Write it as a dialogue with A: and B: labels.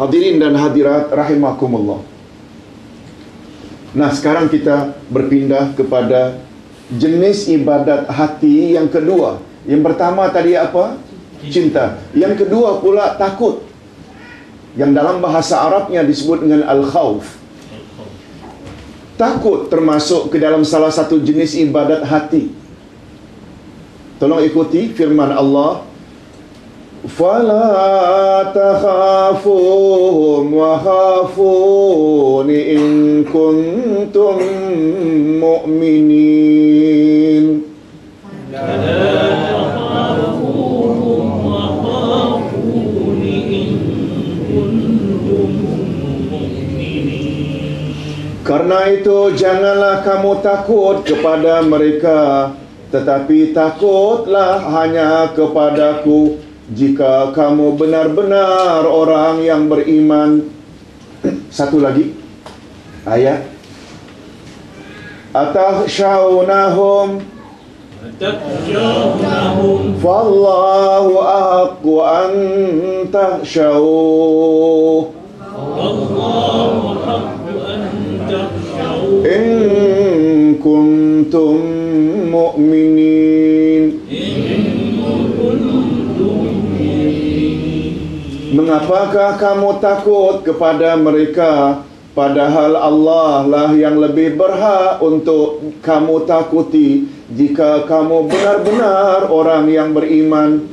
A: Hadirin dan hadirat rahimakumullah. Nah, sekarang kita berpindah kepada jenis ibadat hati yang kedua. Yang pertama tadi apa? Cinta. Yang kedua pula takut. Yang dalam bahasa Arabnya disebut dengan al-khawf. Takut termasuk ke dalam salah satu jenis ibadat hati. Tolong ikuti firman Allah فلا تخافوهم وخافون إن كنتم مؤمنين Karena itu janganlah kamu takut kepada mereka Tetapi takutlah hanya kepadaku Jika kamu benar-benar orang yang beriman satu lagi. Ayat. Atakhshawnahum
B: Atakhshawnahum
A: Fallahu Aku an takhshawuh Mengapakah kamu takut kepada mereka? Padahal Allah lah yang lebih berhak untuk kamu takuti. Jika kamu benar-benar orang yang beriman